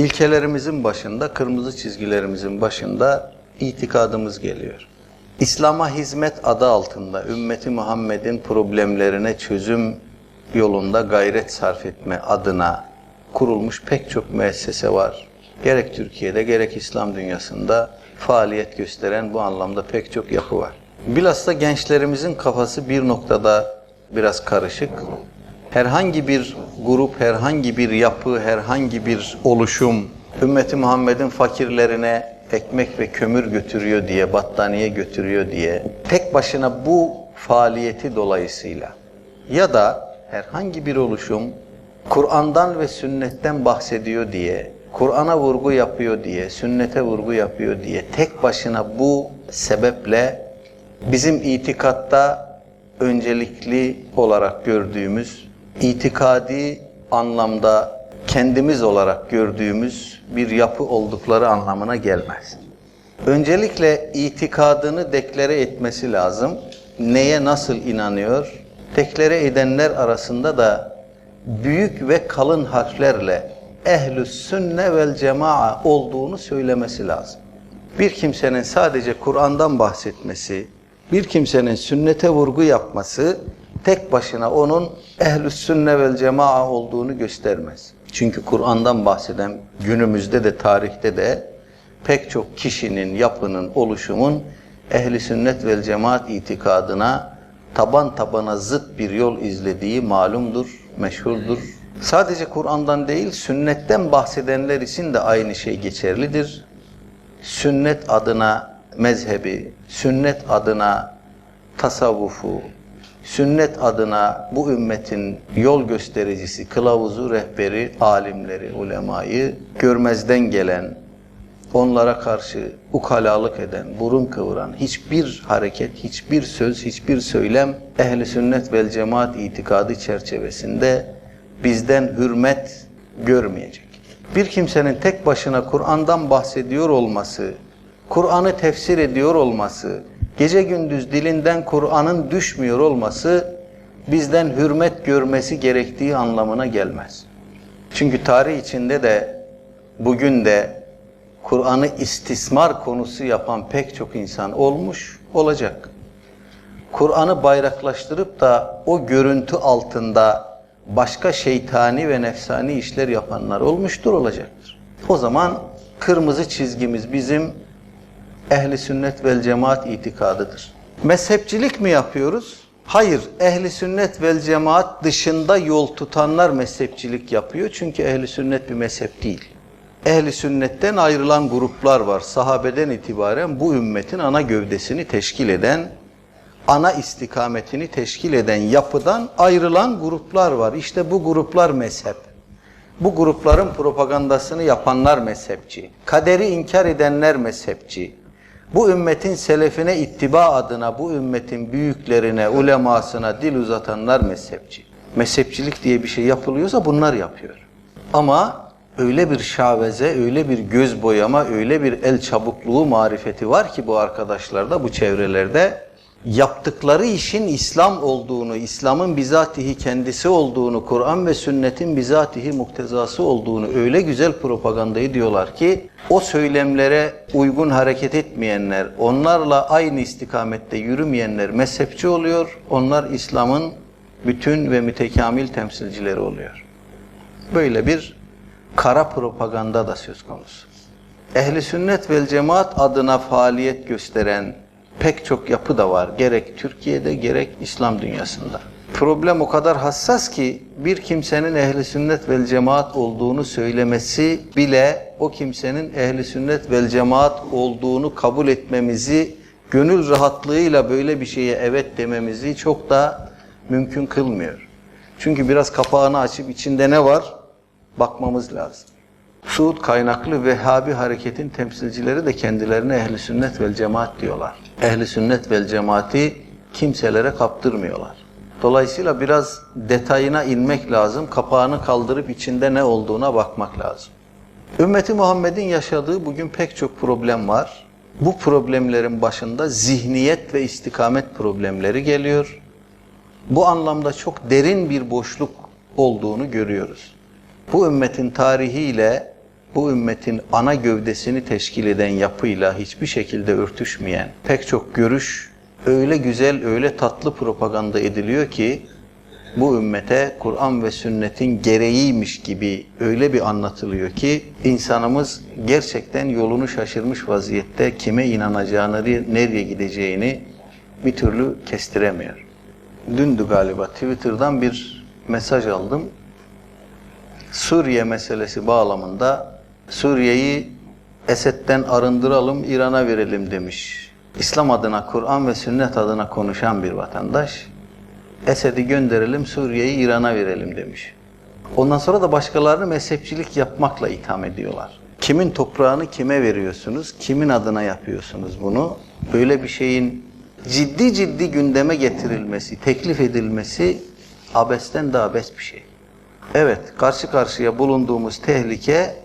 İlkelerimizin başında, kırmızı çizgilerimizin başında itikadımız geliyor. İslam'a hizmet adı altında ümmeti Muhammed'in problemlerine çözüm yolunda gayret sarf etme adına kurulmuş pek çok müessese var. Gerek Türkiye'de gerek İslam dünyasında faaliyet gösteren bu anlamda pek çok yapı var. Bilhassa gençlerimizin kafası bir noktada biraz karışık. Herhangi bir grup, herhangi bir yapı, herhangi bir oluşum ümmeti Muhammed'in fakirlerine ekmek ve kömür götürüyor diye, battaniye götürüyor diye tek başına bu faaliyeti dolayısıyla ya da herhangi bir oluşum Kur'an'dan ve sünnetten bahsediyor diye, Kur'an'a vurgu yapıyor diye, sünnete vurgu yapıyor diye tek başına bu sebeple bizim itikatta öncelikli olarak gördüğümüz, itikadi anlamda kendimiz olarak gördüğümüz bir yapı oldukları anlamına gelmez. Öncelikle itikadını deklare etmesi lazım. Neye nasıl inanıyor? Deklare edenler arasında da büyük ve kalın harflerle ehlü sünne vel cemaa olduğunu söylemesi lazım. Bir kimsenin sadece Kur'an'dan bahsetmesi, bir kimsenin sünnete vurgu yapması tek başına onun ehl-i sünne vel cemaa olduğunu göstermez. Çünkü Kur'an'dan bahseden günümüzde de tarihte de pek çok kişinin, yapının, oluşumun ehli sünnet vel cemaat itikadına taban tabana zıt bir yol izlediği malumdur, meşhurdur. Sadece Kur'an'dan değil, sünnetten bahsedenler için de aynı şey geçerlidir. Sünnet adına mezhebi, sünnet adına tasavvufu, sünnet adına bu ümmetin yol göstericisi, kılavuzu, rehberi, alimleri, ulemayı görmezden gelen, onlara karşı ukalalık eden, burun kıvıran hiçbir hareket, hiçbir söz, hiçbir söylem ehli sünnet vel cemaat itikadı çerçevesinde bizden hürmet görmeyecek. Bir kimsenin tek başına Kur'an'dan bahsediyor olması, Kur'an'ı tefsir ediyor olması, gece gündüz dilinden Kur'an'ın düşmüyor olması bizden hürmet görmesi gerektiği anlamına gelmez. Çünkü tarih içinde de bugün de Kur'an'ı istismar konusu yapan pek çok insan olmuş, olacak. Kur'an'ı bayraklaştırıp da o görüntü altında başka şeytani ve nefsani işler yapanlar olmuştur, olacaktır. O zaman kırmızı çizgimiz bizim ehli sünnet vel cemaat itikadıdır. Mezhepçilik mi yapıyoruz? Hayır, ehli sünnet vel cemaat dışında yol tutanlar mezhepçilik yapıyor. Çünkü ehli sünnet bir mezhep değil. Ehli sünnetten ayrılan gruplar var. Sahabeden itibaren bu ümmetin ana gövdesini teşkil eden, ana istikametini teşkil eden yapıdan ayrılan gruplar var. İşte bu gruplar mezhep. Bu grupların propagandasını yapanlar mezhepçi. Kaderi inkar edenler mezhepçi. Bu ümmetin selefine ittiba adına, bu ümmetin büyüklerine, ulemasına dil uzatanlar mezhepçi. Mezhepçilik diye bir şey yapılıyorsa bunlar yapıyor. Ama öyle bir şaveze, öyle bir göz boyama, öyle bir el çabukluğu marifeti var ki bu arkadaşlarda, bu çevrelerde yaptıkları işin İslam olduğunu, İslam'ın bizatihi kendisi olduğunu, Kur'an ve sünnetin bizatihi muktezası olduğunu öyle güzel propagandayı diyorlar ki o söylemlere uygun hareket etmeyenler, onlarla aynı istikamette yürümeyenler mezhepçi oluyor. Onlar İslam'ın bütün ve mütekamil temsilcileri oluyor. Böyle bir kara propaganda da söz konusu. Ehli sünnet vel cemaat adına faaliyet gösteren pek çok yapı da var. Gerek Türkiye'de gerek İslam dünyasında. Problem o kadar hassas ki bir kimsenin ehli sünnet vel cemaat olduğunu söylemesi bile o kimsenin ehli sünnet vel cemaat olduğunu kabul etmemizi gönül rahatlığıyla böyle bir şeye evet dememizi çok da mümkün kılmıyor. Çünkü biraz kapağını açıp içinde ne var bakmamız lazım. Suud kaynaklı Vehhabi hareketin temsilcileri de kendilerine ehli sünnet vel cemaat diyorlar. Ehli sünnet vel cemaati kimselere kaptırmıyorlar. Dolayısıyla biraz detayına inmek lazım. Kapağını kaldırıp içinde ne olduğuna bakmak lazım. Ümmeti Muhammed'in yaşadığı bugün pek çok problem var. Bu problemlerin başında zihniyet ve istikamet problemleri geliyor. Bu anlamda çok derin bir boşluk olduğunu görüyoruz. Bu ümmetin tarihiyle bu ümmetin ana gövdesini teşkil eden yapıyla hiçbir şekilde örtüşmeyen pek çok görüş öyle güzel, öyle tatlı propaganda ediliyor ki bu ümmete Kur'an ve sünnetin gereğiymiş gibi öyle bir anlatılıyor ki insanımız gerçekten yolunu şaşırmış vaziyette kime inanacağını, nereye gideceğini bir türlü kestiremiyor. Dündü galiba Twitter'dan bir mesaj aldım. Suriye meselesi bağlamında Suriye'yi Esed'den arındıralım, İran'a verelim demiş. İslam adına, Kur'an ve sünnet adına konuşan bir vatandaş. Esed'i gönderelim, Suriye'yi İran'a verelim demiş. Ondan sonra da başkalarını mezhepçilik yapmakla itham ediyorlar. Kimin toprağını kime veriyorsunuz, kimin adına yapıyorsunuz bunu? Böyle bir şeyin ciddi ciddi gündeme getirilmesi, teklif edilmesi abesten de abes bir şey. Evet, karşı karşıya bulunduğumuz tehlike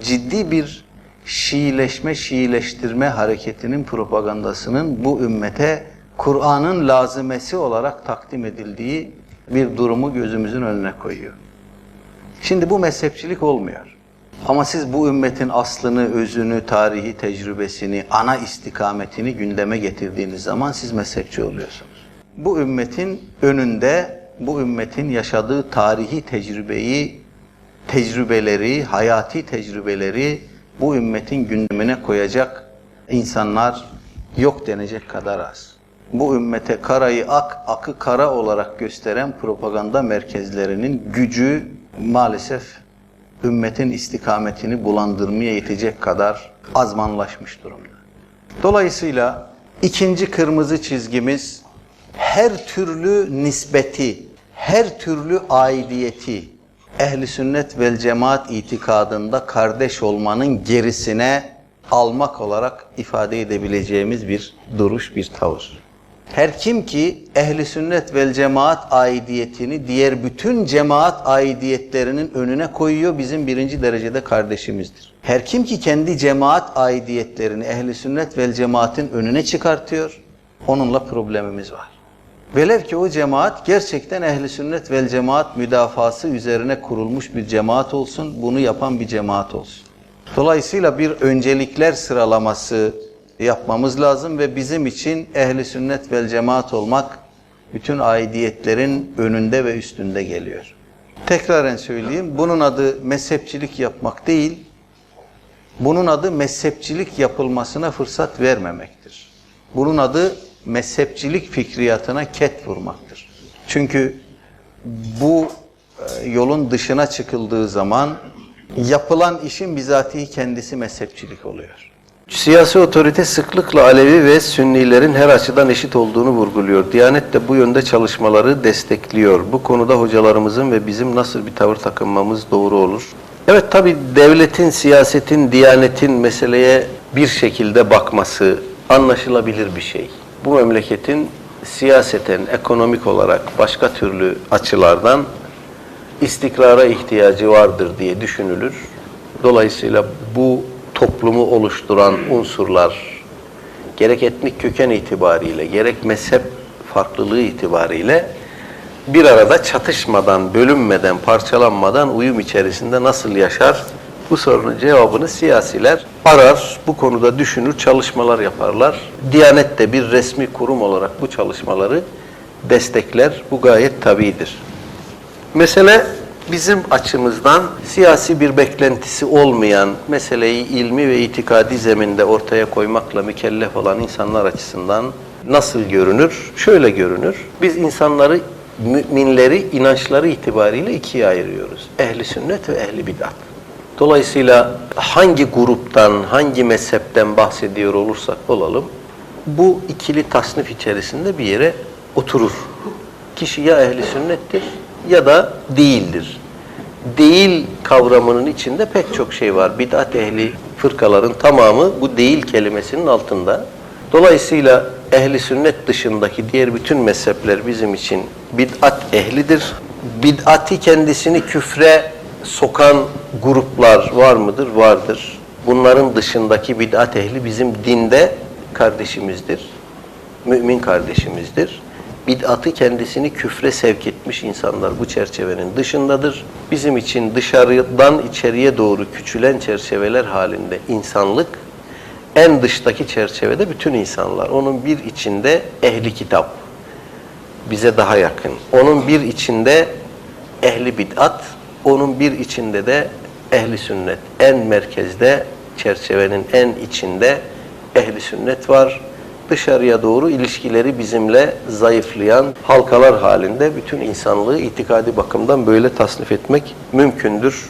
ciddi bir Şiileşme, Şiileştirme hareketinin propagandasının bu ümmete Kur'an'ın lazımesi olarak takdim edildiği bir durumu gözümüzün önüne koyuyor. Şimdi bu mezhepçilik olmuyor. Ama siz bu ümmetin aslını, özünü, tarihi tecrübesini, ana istikametini gündeme getirdiğiniz zaman siz mezhepçi oluyorsunuz. Bu ümmetin önünde, bu ümmetin yaşadığı tarihi tecrübeyi, tecrübeleri, hayati tecrübeleri bu ümmetin gündemine koyacak insanlar yok denecek kadar az. Bu ümmete karayı ak, akı kara olarak gösteren propaganda merkezlerinin gücü maalesef ümmetin istikametini bulandırmaya yetecek kadar azmanlaşmış durumda. Dolayısıyla ikinci kırmızı çizgimiz her türlü nispeti, her türlü aidiyeti ehli sünnet vel cemaat itikadında kardeş olmanın gerisine almak olarak ifade edebileceğimiz bir duruş, bir tavır. Her kim ki ehli sünnet vel cemaat aidiyetini diğer bütün cemaat aidiyetlerinin önüne koyuyor bizim birinci derecede kardeşimizdir. Her kim ki kendi cemaat aidiyetlerini ehli sünnet vel cemaatin önüne çıkartıyor onunla problemimiz var. Velev ki o cemaat gerçekten ehli sünnet vel cemaat müdafası üzerine kurulmuş bir cemaat olsun, bunu yapan bir cemaat olsun. Dolayısıyla bir öncelikler sıralaması yapmamız lazım ve bizim için ehli sünnet vel cemaat olmak bütün aidiyetlerin önünde ve üstünde geliyor. Tekraren söyleyeyim, bunun adı mezhepçilik yapmak değil, bunun adı mezhepçilik yapılmasına fırsat vermemektir. Bunun adı mezhepçilik fikriyatına ket vurmaktır. Çünkü bu e, yolun dışına çıkıldığı zaman yapılan işin bizatihi kendisi mezhepçilik oluyor. Siyasi otorite sıklıkla Alevi ve Sünnilerin her açıdan eşit olduğunu vurguluyor. Diyanet de bu yönde çalışmaları destekliyor. Bu konuda hocalarımızın ve bizim nasıl bir tavır takınmamız doğru olur? Evet tabi devletin, siyasetin, diyanetin meseleye bir şekilde bakması anlaşılabilir bir şey. Bu memleketin siyaseten, ekonomik olarak başka türlü açılardan istikrara ihtiyacı vardır diye düşünülür. Dolayısıyla bu toplumu oluşturan unsurlar gerek etnik köken itibariyle gerek mezhep farklılığı itibariyle bir arada çatışmadan, bölünmeden, parçalanmadan uyum içerisinde nasıl yaşar? Bu sorunun cevabını siyasiler arar, bu konuda düşünür, çalışmalar yaparlar. Diyanet de bir resmi kurum olarak bu çalışmaları destekler. Bu gayet tabidir. Mesele bizim açımızdan siyasi bir beklentisi olmayan meseleyi ilmi ve itikadi zeminde ortaya koymakla mükellef olan insanlar açısından nasıl görünür? Şöyle görünür. Biz insanları, müminleri inançları itibariyle ikiye ayırıyoruz. Ehli sünnet ve ehli bid'at. Dolayısıyla hangi gruptan, hangi mezhepten bahsediyor olursak olalım, bu ikili tasnif içerisinde bir yere oturur. Kişi ya ehli sünnettir ya da değildir. Değil kavramının içinde pek çok şey var. Bid'at ehli fırkaların tamamı bu değil kelimesinin altında. Dolayısıyla ehli sünnet dışındaki diğer bütün mezhepler bizim için bid'at ehlidir. Bid'ati kendisini küfre sokan gruplar var mıdır? Vardır. Bunların dışındaki bid'at ehli bizim dinde kardeşimizdir. Mümin kardeşimizdir. bid'atı kendisini küfre sevk etmiş insanlar bu çerçevenin dışındadır. Bizim için dışarıdan içeriye doğru küçülen çerçeveler halinde insanlık, en dıştaki çerçevede bütün insanlar. Onun bir içinde ehli kitap, bize daha yakın. Onun bir içinde ehli bid'at, onun bir içinde de ehli sünnet. En merkezde, çerçevenin en içinde ehli sünnet var. Dışarıya doğru ilişkileri bizimle zayıflayan halkalar halinde bütün insanlığı itikadi bakımdan böyle tasnif etmek mümkündür.